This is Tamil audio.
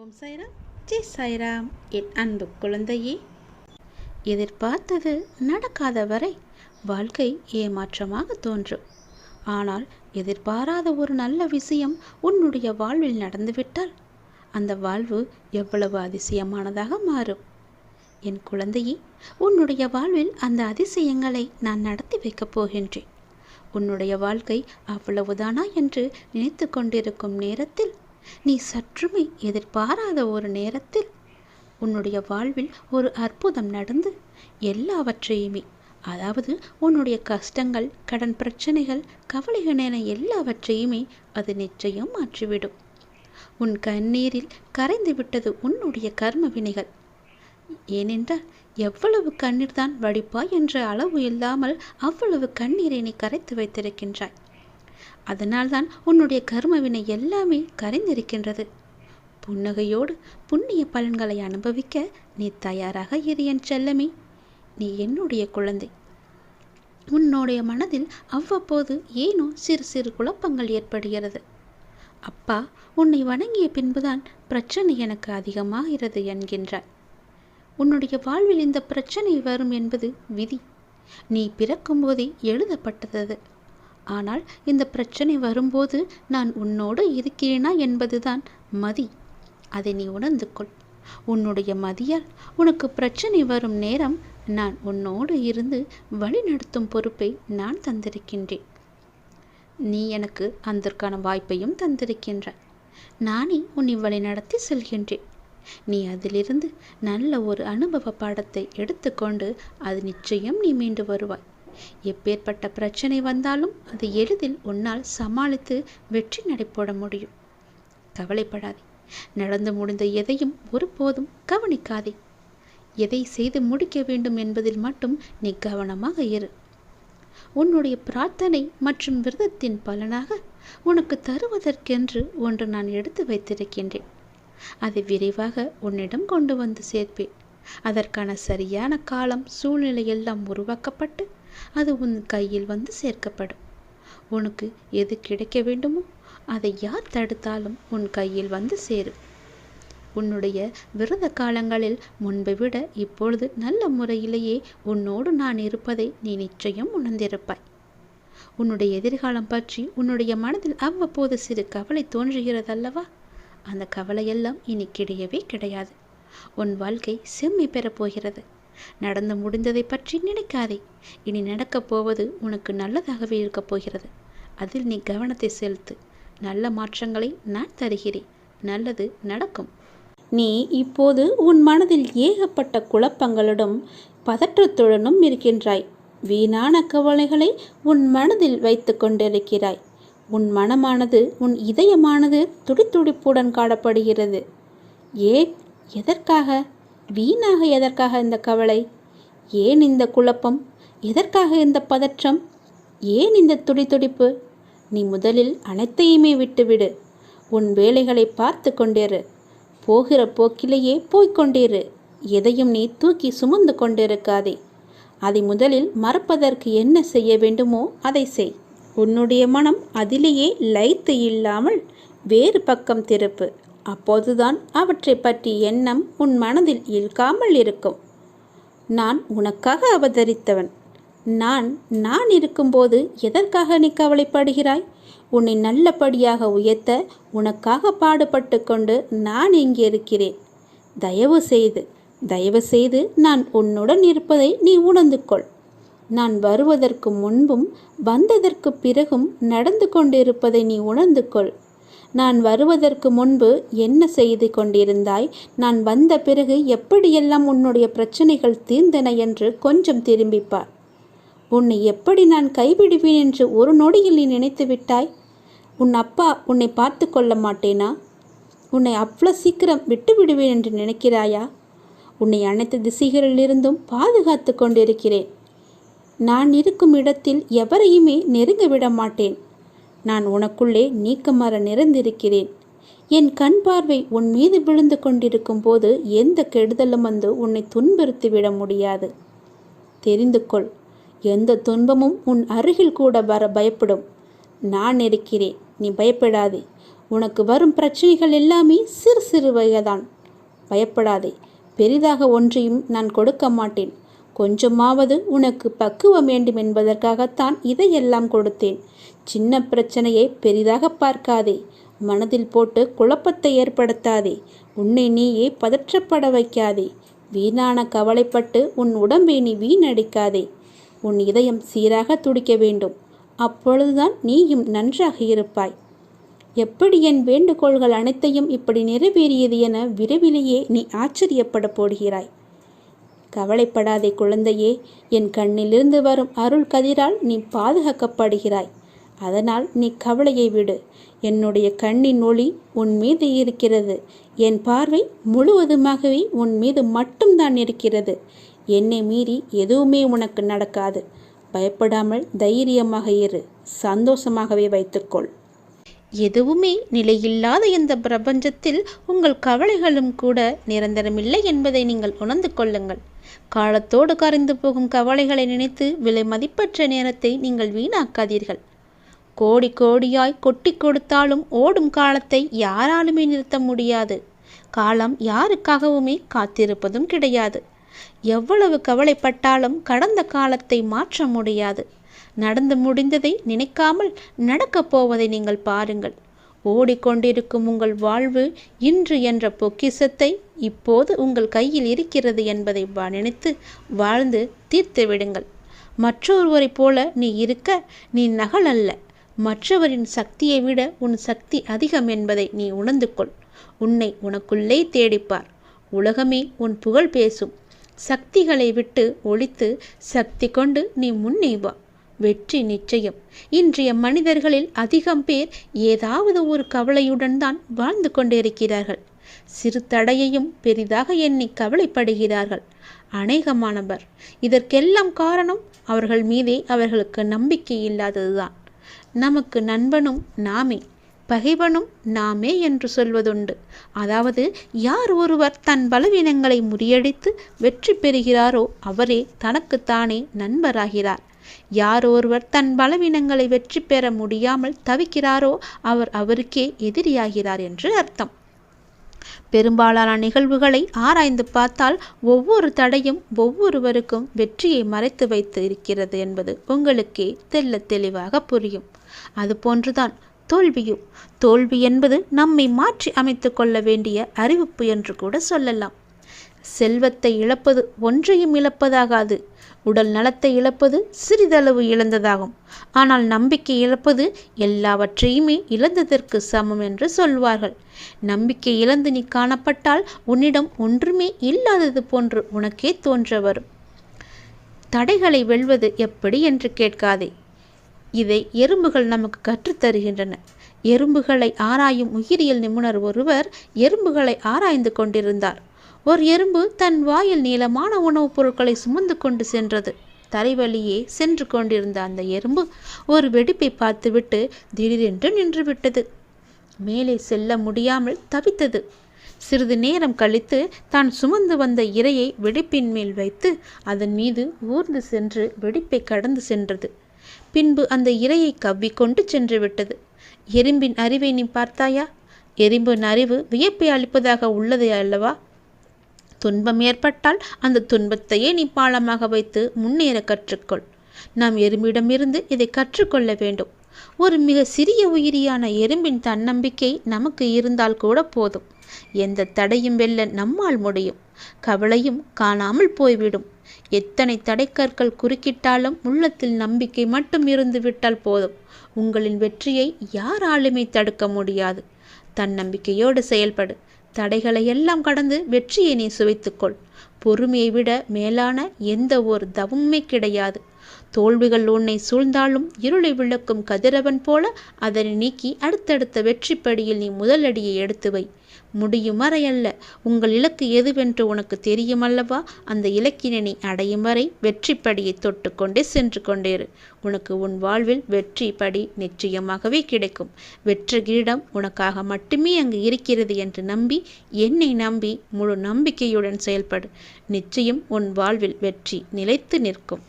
ஓம் சாய்ராம். ஜெய் சாய்ராம். என் அன்பு குழந்தையே எதிர்பார்த்தது நடக்காத வரை வாழ்க்கை ஏமாற்றமாக தோன்றும். ஆனால் எதிர்பாராத ஒரு நல்ல விஷயம் உன்னுடைய வாழ்வில் நடந்துவிட்டால் அந்த வாழ்வு எவ்வளவு அதிசயமானதாக மாறும். என் குழந்தையே உன்னுடைய வாழ்வில் அந்த அதிசயங்களை நான் நடத்தி வைக்கப் போகின்றேன். உன்னுடைய வாழ்க்கை அவ்வளவுதானா என்று நினைத்து கொண்டிருக்கும் நேரத்தில் நீ சற்றுமே எதிர்பாராத ஒரு நேரத்தில் உன்னுடைய வாழ்வில் ஒரு அற்புதம் நடந்து எல்லாவற்றையுமே அதாவது உன்னுடைய கஷ்டங்கள் கடன் பிரச்சனைகள் கவலைகள் என எல்லாவற்றையுமே அது நிச்சயம் மாற்றிவிடும். உன் கண்ணீரில் கரைந்து விட்டது உன்னுடைய கர்ம வினைகள். ஏனென்றால் எவ்வளவு கண்ணீர் தான் வடிப்பாய் என்ற அளவு இல்லாமல் அவ்வளவு கண்ணீரை நீ கரைத்து வைத்திருக்கின்றாய். அதனால்தான் உன்னுடைய கர்மவினை எல்லாமே கரைந்திருக்கின்றது. புன்னகையோடு புண்ணிய பலன்களை அனுபவிக்க நீ தயாராக இரு என் செல்லமே. நீ என்னுடைய குழந்தை. உன்னுடைய மனதில் அவ்வப்போது ஏனோ சிறு சிறு குழப்பங்கள் ஏற்படுகிறது. அப்பா உன்னை வணங்கிய பின்புதான் பிரச்சனை எனக்கு அதிகமாகிறது என்கின்றாய் உன்னுடைய வாழ்வில் இந்த பிரச்சனை வரும் என்பது விதி. நீ பிறக்கும்போதே எழுதப்பட்டது. ஆனால் இந்த பிரச்சனை வரும்போது நான் உன்னோடு இருக்கிறேனா என்பதுதான் மதி. அதை நீ உணர்ந்து கொள். உன்னுடைய மதியால் உனக்கு பிரச்சனை வரும் நேரம் நான் உன்னோடு இருந்து வழிநடத்தும் பொறுப்பை நான் தந்திருக்கின்றேன். நீ எனக்கு அதற்கான வாய்ப்பையும் தந்திருக்கின்ற. நானே உன்னை வழிநடத்தி செல்கின்றேன். நீ அதிலிருந்து நல்ல ஒரு அனுபவ பாடத்தை எடுத்துக்கொண்டு அது நிச்சயம் நீ மீண்டு வருவாய். எப்பேற்பட்ட பிரச்சனை வந்தாலும் அதை எளிதில் உன்னால் சமாளித்து வெற்றி நடைபோட முடியும். கவலைப்படாதே. நடந்து முடிந்த எதையும் ஒருபோதும் கவனிக்காதே. எதை செய்து முடிக்க வேண்டும் என்பதில் மட்டும் நீ கவனமாக இரு. உன்னுடைய பிரார்த்தனை மற்றும் விரதத்தின் பலனாக உனக்கு தருவதற்கென்று ஒன்று நான் எடுத்து வைத்திருக்கின்றேன். அதை விரைவாக உன்னிடம் கொண்டு வந்து சேர்ப்பேன். அதற்கான சரியான காலம் சூழ்நிலை எல்லாம் உருவாக்கப்பட்டு அது உன் கையில் வந்து சேர்க்கப்படும். உனக்கு எது கிடைக்க வேண்டுமோ அதை யார் தடுத்தாலும் உன் கையில் வந்து சேரும். உன்னுடைய விரத காலங்களில் முன்பை விட இப்பொழுது நல்ல முறையிலேயே உன்னோடு நான் இருப்பதை நீ நிச்சயம் உணர்ந்திருப்பாய். உன்னுடைய எதிர்காலம் பற்றி உன்னுடைய மனதில் அவ்வப்போது சிறு கவலை தோன்றுகிறதல்லவா? அந்த கவலையெல்லாம் இனி கிடையவே கிடையாது. உன் வாழ்க்கை செம்மை பெறப்போகிறது. நடந்து முடிந்ததை பற்றி நினைக்காதே. இனி நடக்கப் போவது உனக்கு நல்லதாகவே இருக்கப் போகிறது. அதில் நீ கவனத்தை செலுத்து. நல்ல மாற்றங்களை நான் தருகிறேன். நல்லது நடக்கும். நீ இப்போது உன் மனதில் ஏகப்பட்ட குழப்பங்களுடன் பதற்றத்துடனும் இருக்கின்றாய். வீணான கவலைகளை உன் மனதில் வைத்து கொண்டிருக்கிறாய். உன் மனமானது உன் இதயமானது துடித்துடிப்புடன் காணப்படுகிறது. ஏன்? எதற்காக? வீணாக எதற்காக இந்த கவலை? ஏன் இந்த குழப்பம்? எதற்காக இந்த பதற்றம்? ஏன் இந்த துடிதுடிப்பு? நீ முதலில் அனைத்தையுமே விட்டுவிடு. உன் வேலைகளை பார்த்து கொண்டிரு. போகிற போக்கிலேயே போய்கொண்டிரு எதையும் நீ தூக்கி சுமந்து கொண்டிருக்காதே. அதை முதலில் மறப்பதற்கு என்ன செய்ய வேண்டுமோ அதை செய். உன்னுடைய மனம் அதிலேயே லைத்து இல்லாமல் வேறு பக்கம் திருப்பு. அப்போதுதான் அவற்றை பற்றி எண்ணம் உன் மனதில் இழுக்காமல் இருக்கும். நான் உனக்காக அவதரித்தவன். நான் நான் இருக்கும்போது எதற்காக நீ கவலைப்படுகிறாய்? உன்னை நல்லபடியாக உயர்த்த உனக்காக பாடுபட்டு கொண்டு நான் இங்கே இருக்கிறேன். தயவு செய்து தயவு செய்து நான் உன்னுடன் இருப்பதை நீ உணர்ந்து கொள். நான் வருவதற்கு முன்பும் வந்ததற்கு பிறகும் நடந்து கொண்டிருப்பதை நீ உணர்ந்து கொள். நான் வருவதற்கு முன்பு என்ன செய்து கொண்டிருந்தாய்? நான் வந்த பிறகு எப்படியெல்லாம் உன்னுடைய பிரச்சனைகள் தீர்ந்தன என்று கொஞ்சம் திரும்பிப்பார். உன்னை எப்படி நான் கைவிடுவேன் என்று ஒரு நொடியில் நீ நினைத்து விட்டாய்? உன் அப்பா உன்னை பார்த்து கொள்ள மாட்டேனா? உன்னை அவ்வளோ சீக்கிரம் விட்டு விடுவேன் என்று நினைக்கிறாயா? உன்னை அனைத்து திசைகளிலிருந்தும் பாதுகாத்து கொண்டிருக்கிறேன். நான் இருக்கும் இடத்தில் எவரையுமே நெருங்க விட மாட்டேன். நான் உனக்குள்ளே நீக்கமர நிறைந்திருக்கிறேன். என் கண் பார்வை உன் மீது விழுந்து கொண்டிருக்கும் போது எந்த கெடுதலும் வந்து உன்னை துன்புறுத்தி விட முடியாது. தெரிந்து கொள் எந்த துன்பமும் உன் அருகில் கூட வர பயப்படும். நான் இருக்கிறேன் நீ பயப்படாதே. உனக்கு வரும் பிரச்சனைகள் எல்லாமே சிறு சிறு வகைதான். பயப்படாதே பெரிதாக ஒன்றையும் நான் கொடுக்க மாட்டேன். கொஞ்சமாவது உனக்கு பக்குவம் வேண்டும் என்பதற்காகத்தான் இதையெல்லாம் கொடுத்தேன். சின்ன பிரச்சனையை பெரிதாக பார்க்காதே. மனதில் போட்டு குழப்பத்தை ஏற்படுத்தாதே. உன்னை நீயே பதற்றப்பட வைக்காதே. வீணான கவலைப்பட்டு உன் உடம்பை நீ வீணடிக்காதே. உன் இதயம் சீராக துடிக்க வேண்டும். அப்பொழுதுதான் நீயும் நன்றாக இருப்பாய். எப்படி என் வேண்டுகோள்கள் அனைத்தையும் இப்படி நிறைவேறியது என விரைவிலேயே நீ ஆச்சரியப்பட போடுகிறாய். கவலைப்படாதே குழந்தையே. என் கண்ணிலிருந்து வரும் அருள் கதிரால் நீ பாதுகாக்கப்படுகிறாய். அதனால் நீ கவலையை விடு. என்னுடைய கண்ணின் ஒளி உன் மீது இருக்கிறது. என் பார்வை முழுவதுமாகவே உன் மீது மட்டும்தான் இருக்கிறது. என்னை மீறி எதுவுமே உனக்கு நடக்காது. பயப்படாமல் தைரியமாக இரு. சந்தோஷமாகவே வைத்துக்கொள். எதுவுமே நிலையில்லாத இந்த பிரபஞ்சத்தில் உங்கள் கவலைகளும் கூட நிரந்தரமில்லை என்பதை நீங்கள் உணர்ந்து கொள்ளுங்கள். காலத்தோடு கரைந்து போகும் கவலைகளை நினைத்து விலை மதிப்பற்ற நேரத்தை நீங்கள் வீணாக்காதீர்கள். கோடி கோடியாய் கொட்டி கொடுத்தாலும் ஓடும் காலத்தை யாராலுமே நிறுத்த முடியாது. காலம் யாருக்காகவுமே காத்திருப்பதும் கிடையாது. எவ்வளவு கவலைப்பட்டாலும் கடந்த காலத்தை மாற்ற முடியாது. நடந்து முடிந்ததை நினைக்காமல் நடக்கப் போவதை நீங்கள் பாருங்கள். ஓடிக்கொண்டிருக்கும் உங்கள் வாழ்வு இன்று என்ற பொக்கிசத்தை இப்போது உங்கள் கையில் இருக்கிறது என்பதை நினைத்து வாழ்ந்து தீர்த்து விடுங்கள். மற்றொருவரைப் போல நீ இருக்க நீ நகல் அல்ல மற்றவரின் சக்தியை விட உன் சக்தி அதிகம் என்பதை நீ உணர்ந்து கொள் உன்னை உனக்குள்ளே தேடிப்பார். உலகமே உன் புகழ் பேசும். சக்திகளை விட்டு ஒழித்து சக்தி கொண்டு நீ முன்னே வா வெற்றி நிச்சயம். இன்றைய மனிதர்களில் அதிகம் பேர் ஏதாவது ஒரு கவலையுடன் தான் வாழ்ந்து கொண்டிருக்கிறார்கள். சிறு தடையையும் பெரிதாக எண்ணி கவலைப்படுகிறார்கள். அநேகமானவர் இதற்கெல்லாம் காரணம் அவர்கள் மீதே அவர்களுக்கு நம்பிக்கை இல்லாததுதான். நமக்கு நண்பனும் நாமே பகைவனும் நாமே என்று சொல்வதுண்டு. அதாவது யார் ஒருவர் தன் பலவீனங்களை முறியடித்து வெற்றி பெறுகிறாரோ அவரே தனக்குத்தானே நண்பராகிறார். யார் ஒருவர் தன் பலவீனங்களை வெற்றி பெற முடியாமல் தவிக்கிறாரோ அவர் அவருக்கே எதிரியாகிறார் என்று அர்த்தம். பெரும்பாலான நிகழ்வுகளை ஆராய்ந்து பார்த்தால் ஒவ்வொரு தடையும் ஒவ்வொருவருக்கும் வெற்றியை மறைத்து வைத்து இருக்கிறது என்பது உங்களுக்கே தெல்ல தெளிவாக புரியும். அதுபோன்றுதான் தோல்வியும். தோல்வி என்பது நம்மை மாற்றி அமைத்து கொள்ள வேண்டிய அறிவிப்பு என்று கூட சொல்லலாம். செல்வத்தை இழப்பது ஒன்றையும் இழப்பதாகாது. உடல் நலத்தை இழப்பது சிறிதளவு இழந்ததாகும். ஆனால் நம்பிக்கை இழப்பது எல்லாவற்றையுமே இழந்ததற்கு சமம் என்று சொல்வார்கள். நம்பிக்கை இழந்து நீ காணப்பட்டால் உன்னிடம் ஒன்றுமே இல்லாதது போன்று உனக்கே தோன்ற வரும். தடைகளை வெல்வது எப்படி என்று கேட்காதே. இதை எறும்புகள் நமக்கு கற்றுத்தருகின்றன எறும்புகளை ஆராயும் உயிரியல் நிபுணர் ஒருவர் எறும்புகளை ஆராய்ந்து கொண்டிருந்தார். ஒரு எறும்பு தன் வாயில் நீளமான உணவுப் பொருட்களை சுமந்து கொண்டு சென்றது. தலைவலியே சென்று கொண்டிருந்த அந்த எறும்பு ஒரு வெடிப்பை பார்த்துவிட்டு திடீரென்று நின்றுவிட்டது. மேலே செல்ல முடியாமல் தவித்தது. சிறிது நேரம் கழித்து தான் சுமந்து வந்த இரையை வெடிப்பின் மேல் வைத்து அதன் மீது ஊர்ந்து சென்று வெடிப்பை கடந்து சென்றது. பின்பு அந்த இரையை கவ்விக்கொண்டு சென்று விட்டது. எறும்பின் அறிவை நீ பார்த்தாயா? எறும்பின் அறிவு வியப்பை அளிப்பதாக உள்ளது அல்லவா? துன்பம் ஏற்பட்டால் அந்த துன்பத்தையே நீ பாலமாக வைத்து முன்னேற கற்றுக்கொள். நாம் எறும்பிடமிருந்து இதை கற்றுக்கொள்ள வேண்டும். ஒரு மிக சிறிய உயிரியான எறும்பின் தன்னம்பிக்கை நமக்கு இருந்தால் கூட போதும். எந்த தடையும் வெல்ல நம்மால் முடியும். கவலையும் காணாமல் போய்விடும். எத்தனை தடைக்கற்கள் குறுக்கிட்டாலும் உள்ளத்தில் நம்பிக்கை மட்டும் இருந்து விட்டால் போதும். உங்களின் வெற்றியை யாராலுமே தடுக்க முடியாது. தன்னம்பிக்கையோடு செயல்படு. தடைகளை எல்லாம் கடந்து வெற்றியை நீ சுவைத்துக்கொள். பொறுமையை விட மேலான எந்த ஒரு தவமுமே கிடையாது. தோல்விகள் உன்னை சூழ்ந்தாலும் இருளை விளக்கும் கதிரவன் போல அதனை நீக்கி அடுத்தடுத்த வெற்றிப்படியில் நீ முதலடியை எடுத்து வை. முடியும் வரை அல்ல. உங்கள் இலக்கு எதுவென்று உனக்கு தெரியுமல்லவா அந்த இலக்கினை நீ அடையும் வரை வெற்றி தொட்டுக்கொண்டே சென்று கொண்டேரு உனக்கு உன் வாழ்வில் வெற்றி படி நிச்சயமாகவே கிடைக்கும். வெற்ற கிரீடம் உனக்காக மட்டுமே அங்கு இருக்கிறது என்று நம்பி என்னை நம்பி முழு நம்பிக்கையுடன் செயல்படு. நிச்சயம் உன் வாழ்வில் வெற்றி நிலைத்து நிற்கும்.